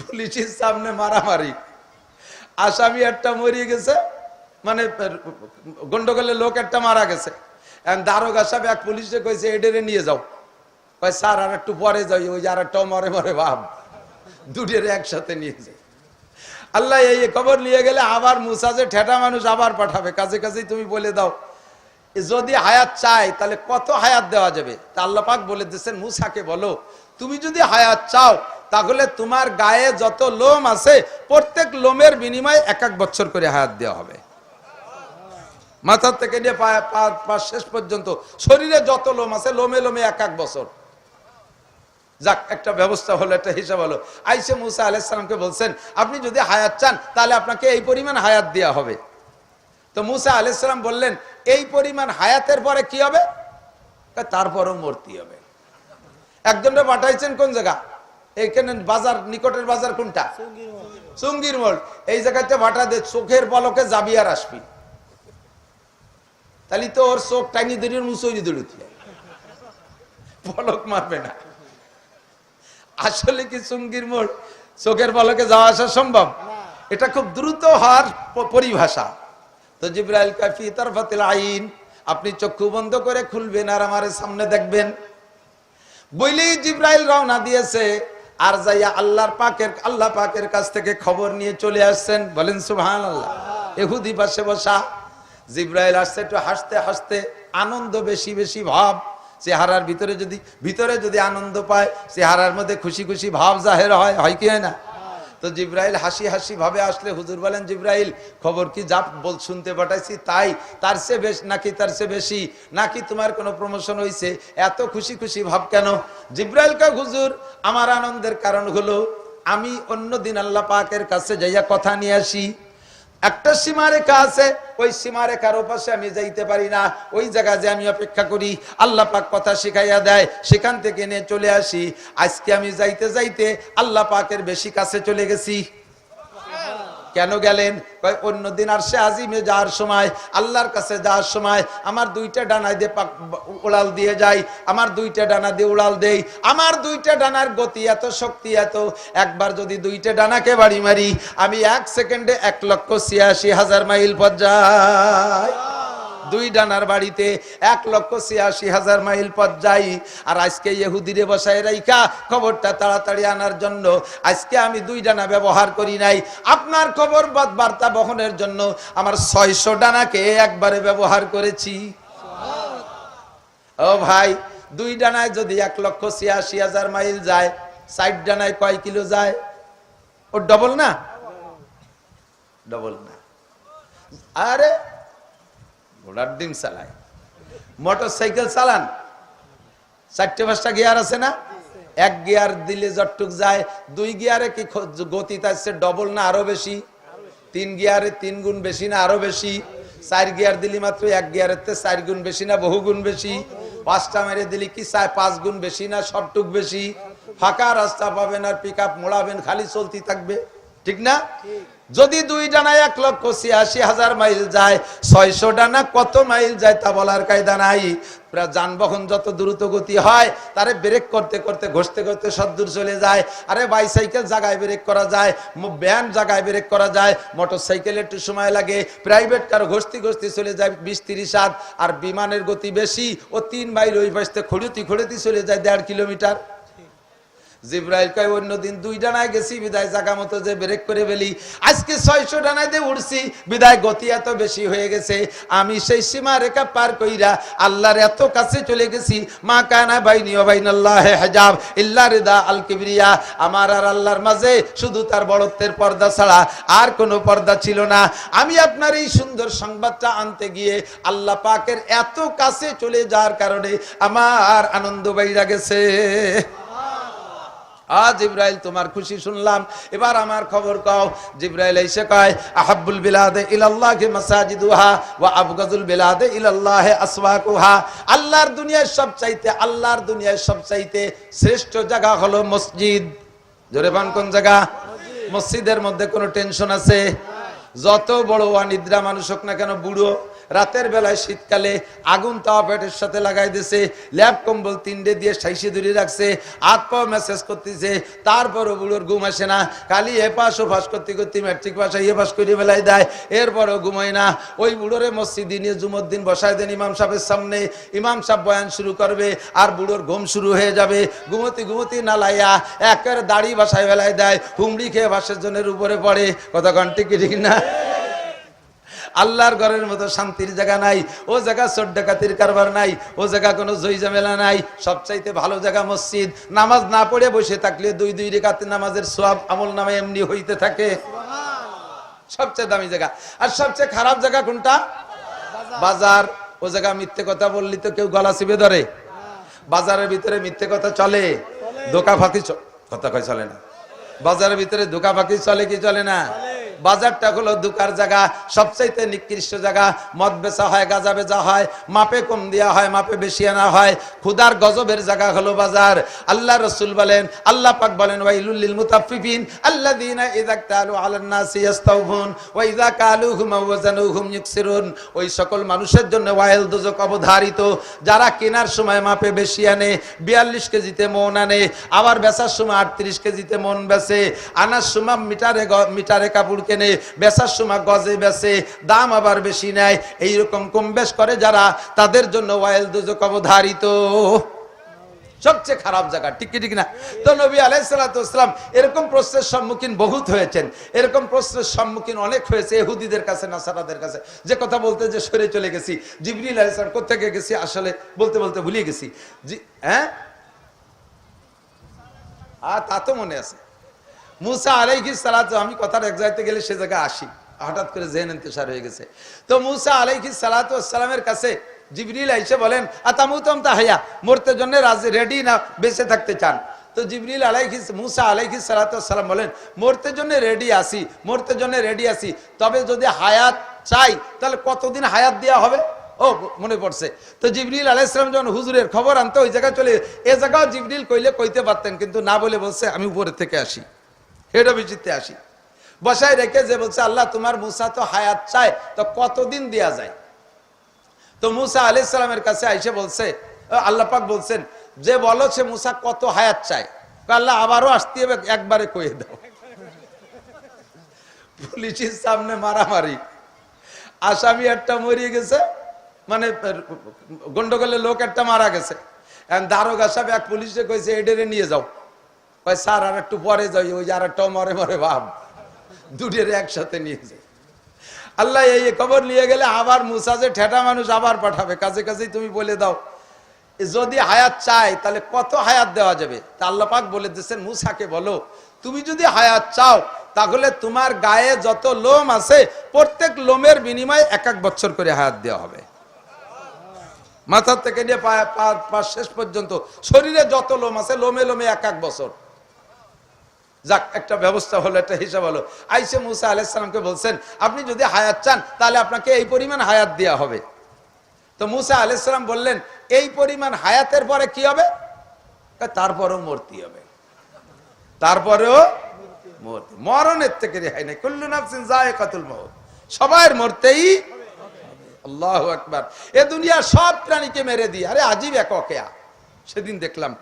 পুলিশের সামনে মারামারি। আসামি একটা মরিয়ে গেছে মানে গন্ডগোলের লোক একটা মারা গেছে। দারোগা সাহেব এক পুলিশে কইছে, এডেরে নিয়ে যাও। কয়, স্যার, আর একটু পরে যাই, ওই আর একটা মরে মরে ভাব দুটের একসাথে নিয়ে যাই। আল্লাহ এই খবর নিয়ে গেলে আবার মুসা যে ঠেটা মানুষ আবার পাঠাবে। কাছে কাছেই তুমি বলে দাও। যদি হায়াত চাই তাহলে কত হায়াত দেওয়া যাবে? তা আল্লাহ পাক বলে দিচ্ছেন মুসাকে বলো, তুমি যদি হায়াত চাও তাহলে তোমার গায়ে যত লোম আছে, প্রত্যেক লোমের বিনিময়ে এক এক বছর করে হায়াত দেওয়া হবে। মাথার থেকে নিয়ে পা শেষ পর্যন্ত শরীরে যত লোম আছে, লোমে লোমে এক এক বছর। যাক, একটা ব্যবস্থা হলো, একটা হিসাব হলো। আইসে মুসা আলাইসালামকে বলছেন, আপনি যদি হায়াত চান, তাহলে আপনাকে এই পরিমাণ হায়াত দেওয়া হবে। তো মুসা আলাইসালাম বললেন, এই পরিমাণ হায়াতের পরে কি হবে? তারপরও মূর্তি হবে। একজনটা পাঠাইছেন কোন জায়গা? এইখানে বাজার, নিকটের বাজার কোনটা? চুঙ্গির মোড়। এই জায়গাতে ভাটা দে, চোখের পলকে যাবি আর আসবি। তাহলে তো ওর চোখ টাইনি দড়ির মুসইনি দড়িতে পলক মারবে না। আসলে কি চুঙ্গির মোড়? চোখের পলকে যাওয়া আসা সম্ভব? এটা খুব দ্রুত হওয়ার পরিভাষা। তো জিব্রাইল কাফি তরফাতিল আইন, আপনি চক্ষু বন্ধ করে খুলবেন আর আমার সামনে দেখবেন। বইলেই জিব্রাইল রওনা দিয়েছে আর যাইয়া আল্লাহর পাকের, আল্লাহ পাকের কাছ থেকে খবর নিয়ে চলে আসছেন, বলেন সুহান আল্লাহ এহুদি পাশে বসা, জিব্রাইল আসছে, একটু হাসতে হাসতে আনন্দ, বেশি বেশি ভাব। চেহারার ভিতরে যদি ভিতরে যদি আনন্দ পায়, চেহারার মধ্যে খুশি খুশি ভাব জাহের হয় হয় কি হয় না? তো জিব্রাইল হাসি হাসি ভাবে আসলে হুজুর বলেন, জিব্রাইল, খবর কি যা বল শুনতে পাঠাইছি? তাই, তার সে বেশ, নাকি তার সে বেশি? নাকি তোমার কোনো প্রমোশন হয়েছে এত খুশি খুশি ভাব কেন? জিব্রাইল কা হুজুর, আমার আনন্দের কারণ হলো আমি অন্য দিন আল্লাহ পাকের কাছে যাইয়া কথা নিয়ে আসি। একটা সীমারেখা আছে, ওই সীমারেখার ওপাশে আমি যাইতে পারি না। ওই জায়গা যে আমি অপেক্ষা করি। আল্লাহ পাক কথা শিখাইয়া দেয়, সেখান থেকে নিয়ে চলে আসি। আজকে আমি যাইতে যাইতে আল্লাহ পাকের বেশি কাছে চলে গেছি। কেন গেলেন? অন্যদিন আর সে আজিমে যাওয়ার সময়, আল্লাহর কাছে যাওয়ার সময়, আমার দুইটা ডানায় দিয়ে উড়াল দিয়ে যাই, আমার দুইটা ডানা দিয়ে উড়াল দেই, আমার দুইটা ডানার গতি এত, শক্তি এত, একবার যদি দুইটা ডানাকে বাড়ি মারি, আমি এক সেকেন্ডে এক লক্ষ ছিয়াশি হাজার মাইল পর্যায় দুই ডানার বাড়িতে এক লক্ষ ছিয়াশি হাজার মাইল পথ যাই আর আজকে ইহুদিরে বসায় রাইকা খবরটা তাড়াতাড়ি আনার জন্য। আজকে আমি দুই ডানা ব্যবহার করি নাই। আপনার খবর বার্তা বহনের জন্য আমার ছয়শো ডানাকে একবারে ব্যবহার করেছি। ও ভাই দুই ডানায় যদি এক লক্ষ ছিয়াশি হাজার মাইল যায় ষাট ডানায় কয় কিলো যায়? ও ডবল না? ডবল না। আরে ঘোড়ার ডিম চালায়। মোটর সাইকেল চালান। চারটে পাঁচটা গিয়ার আছে না? এক গিয়ার দিলে যতটুক যায়, দুই গিয়ারে কি গতি তার ডবল না আরও বেশি? তিন গিয়ারে তিন গুণ বেশি না আরও বেশি? চার গিয়ার দিলি মাত্র এক গিয়ারের তে চার গুণ বেশি না বহু গুণ বেশি? পাঁচটা মেরে দিলি কি চায় পাঁচ গুণ বেশি না সবটুক বেশি? ফাঁকা রাস্তা পাবেন আর পিক আপ মোড়াবেন, খালি চলতি থাকবে। ঠিক না? যদি দুই ডানায় এক লক্ষ ছিয়াশি হাজার মাইল যায় ছয়শো ডানা কত মাইল যায় তা বলার কায়দা নাই। যানবাহন যত দ্রুত গতি হয়, তারে ব্রেক করতে করতে, ঘষতে ঘষতে সদ্দূর চলে যায়। আরে বাইসাইকেল জায়গায় ব্রেক করা যায় ব্যান জায়গায় ব্রেক করা যায় মোটর সাইকেল একটু সময় লাগে প্রাইভেট কার ঘষতে ঘষতে চলে যায় বিশ তিরিশ হাত, আর বিমানের গতি বেশি, ও তিন মাইল ওই পাশতে খড়ুতি খড়ুতি চলে যায় দেড় কিলোমিটার জিব্রাইল কয় অন্য দিন দুই ডানায় গেছি, বিদায় জায়গা মতো যে ব্রেক করে ফেলি। আজকে ছয়শো ডানায় দিয়ে উঠছি বিদায় গতি এত বেশি হয়ে গেছে। আমি সেই সীমা রেখা পার কইরা আল্লাহর এত কাছে চলে গেছি। মা কানা বাইনি ও বাইন আল্লাহ হেজাব ইল্লা রিদা আল কিবরিয়া। আমার আর আল্লাহর মাঝে শুধু তার বড়ত্বের পর্দা ছাড়া আর কোনো পর্দা ছিল না। আমি আপনার এই সুন্দর সংবাদটা আনতে গিয়ে আল্লাহ পাকের এত কাছে চলে যাওয়ার কারণে আমার আনন্দ বাইরা গেছে। আজ ইব্রাহিল তোমার খুশি শুনলাম। এবার আমার খবর কও। জিব্রাইল এসে কয়, আহাব্বুল বিলাদে ইলাল্লাহি মাসাজিদুহা ওয়া আবগাজুল বিলাদে ইলাল্লাহি আসওয়াকুহা। আল্লাহর দুনিয়ায় সব চাইতে আল্লাহর দুনিয়ায় সব চাইতে শ্রেষ্ঠ জায়গা হলো মসজিদ। জোরে পান কোন জায়গা? মসজিদের মধ্যে কোনো টেনশন আছে? যত বড় অনিদ্রা মানুষ হোক না কেন, বুড়ো রাতের বেলায় শীতকালে আগুন তাওয়া পেটের সাথে লাগাই দিছে, ল্যাব কম্বল তিনটে দিয়ে সাইসে দূরে রাখছে, হাত পাও মেসেজ করতেছে, তারপরও বুড়োর ঘুম আসে না। কালি এ পাশ ও ফাঁস করতে করতে ম্যাট্রিক পাশে ইয়ে পাশ করে বেলায় দেয়, এরপরও ঘুমায় না। ওই বুড়োরে মসজিদে নিয়ে জুমদ্দিন বসায় দেন ইমাম সাহেবের সামনে। ইমাম সাহেব বয়ান শুরু করবে, আর বুড়োর ঘুম শুরু হয়ে যাবে। ঘুমতি ঘুমতি না লাইয়া একের দাড়ি বাসায় বেলায় দেয়, হুমড়ি খেয়ে বাসের জনের উপরে পড়ে। কত ঘন্টি কি ঠিক না? আল্লাহর ঘরের মতো শান্তির জায়গা নাই ও জায়গা চোর ডাকাতির কারবার নাই ও জায়গা কোনো জয় ঝামেলা নাই সবচাইতে ভালো জায়গা মসজিদ। নামাজ না পড়ে বসে থাকলে দুই দুই রেখাতে নামাজের সোয়াব আমল নামে এমনি হইতে থাকে। সবচেয়ে দামি জায়গা। আর সবচেয়ে খারাপ জায়গা কোনটা? বাজার। ও জায়গা মিথ্যে কথা বললি তো কেউ গলা চিপে ধরে। বাজারের ভিতরে মিথ্যে কথা চলে। দোকা ফাঁকি কথা কয় চলে না। বাজারের ভিতরে দোকা ফাঁকি চলে কি চলে না? বাজারটা হলো দোকার জায়গা, সবচাইতে নিকৃষ্ট জায়গা। মদ বেচা হয়, গাঁজা বেচা হয়, মাপে কম দেওয়া হয়, মাপে বেশি আনা হয়। ক্ষুদার গজবের জায়গা হলো বাজার। আল্লাহ রসুল বলেন, আল্লাহ পাক বলেন, ওয়াইলুল মুতাফফিফিন আল্লাযীনা ইযা কালু আলান নাসি ইস্তাওফুন ওয়া ইযা কালুহুম ওয়া ওয়াজানুহুম ইউকসিরুন। ওই সকল মানুষের জন্য ওয়াইল দুজক অবধারিত। যারা কেনার সময় মাপে বেশি আনে 42 কেজিতে মন আনে, আবার বেচার সময় 38 কেজিতে মন বেচে, আনার সময় মিটারে মিটারে কাপড় কেনে বেচার সময় গজে বেচে, দাম আবার বেশি নেয়। এইরকম কম বেশ করে যারা, তাদের জন্য ওয়াইল দুজক অবধারিত। সবচেয়ে খারাপ জায়গা, ঠিক না? তো নবী আলাইসালাম এরকম প্রশ্নের সম্মুখীন বহুত হয়েছেন। এরকম প্রশ্নের সম্মুখীন অনেক হয়েছে এহুদিদের কাছে, নাসারাদের কাছে। যে কথা বলতে যে সরে চলে গেছি। জিবরিল আলাইসালাম কোথেকে গেছি? আসলে বলতে বলতে ভুলিয়ে গেছি। হ্যাঁ? আর তা তো মনে আছে। মুসা আলাইহি সালাত, আমি কথার এক জায়গাতে গেলে সে জায়গায় আসি। হঠাৎ করে জেন ইন্তেশার হয়ে গেছে। তো মুসা আলাইহি সালাতু সালামের কাছে জিবরিল আইসে বলেন, আতামুতম তাহাইয়া মরতে জন্য রাজি রেডি না, বেঁচে থাকতে চান? তো জিবরিল আলাইহি, মুসা আলাইহি সালাম বলেন, মরতে জন্য রেডি আসি মরতে জন্য রেডি আসি তবে যদি হায়াত চাই, তাহলে কতদিন হায়াত দেওয়া হবে? ও, মনে পড়ছে। তো জিবরিল আলাইসালাম যখন হুজুরের খবর আনতে ওই জায়গায় চলে, এ জায়গাও জিবরিল কইলে কইতে পারতেন, কিন্তু না বলে বলছে, আমি উপরের থেকে আসি। হেড বিচিত্রে আসি। বসায় রেখে যে বলছে, আল্লাহ, তোমার মুসা তো হায়াত চায়, তো কতদিন দেয়া যায়? তো মুসা আলাইসালামের কাছে আইসে বলছে, আল্লাহ পাক বলছেন, যে বলো সে মুসা কত হায়াত চায়? আল্লাহ, আবারও আসতে হবে, একবারে কয়ে দাও। পুলিশের সামনে মারামারি। আসামি একটা মরিয়ে গেছে মানে গন্ডগোলের লোক একটা মারা গেছে। দারোগা সাহেব এক পুলিশে কইছে এডেরে নিয়ে যাও। কয়, স্যার, আর একটু পরে যাই, ওই আর একটা মরে মরে ভাব দুটের একসাথে নিয়ে যাই আল্লাহ এই খবর নিয়ে গেলে আবার মুসা যে ঠেটা মানুষ আবার পাঠাবে। কাছে কাছেই তুমি বলে দাও যদি হায়াত চাই, তাহলে কত হায়াত দেওয়া যাবে? তা আল্লাহ পাক বলে দিচ্ছেন মুসাকে বলো, তুমি যদি হায়াত চাও, তাহলে তোমার গায়ে যত লোম আছে, প্রত্যেক লোমের বিনিময়ে এক এক বছর করে হায়াত দেওয়া হবে। মাথার থেকে নিয়ে পা শেষ পর্যন্ত শরীরে যত লোম আছে, লোমে লোমে এক এক বছর। যাক, একটা ব্যবস্থা হলো, একটা হিসাব হলো। আইসে মুসা আলাইসালামকে বলছেন, আপনি যদি হায়াত চান, তাহলে আপনাকে এই পরিমাণ হায়াত দেওয়া হবে। তো মুসা আলাইসালাম বললেন, এই পরিমাণ হায়াতের পরে কি হবে? তারপরেও মূর্তি হবে। তারপরেও মূর্তি মরণের থেকে রেহাই নেই। কুল্লু নাফসিন যায়কাতুল মউত। সবার মরতেই আল্লাহু আকবার। এ দুনিয়া সব প্রাণীকে মেরে দিয়ে আরে আজীব এক অকেয়া। সেদিন দেখলাম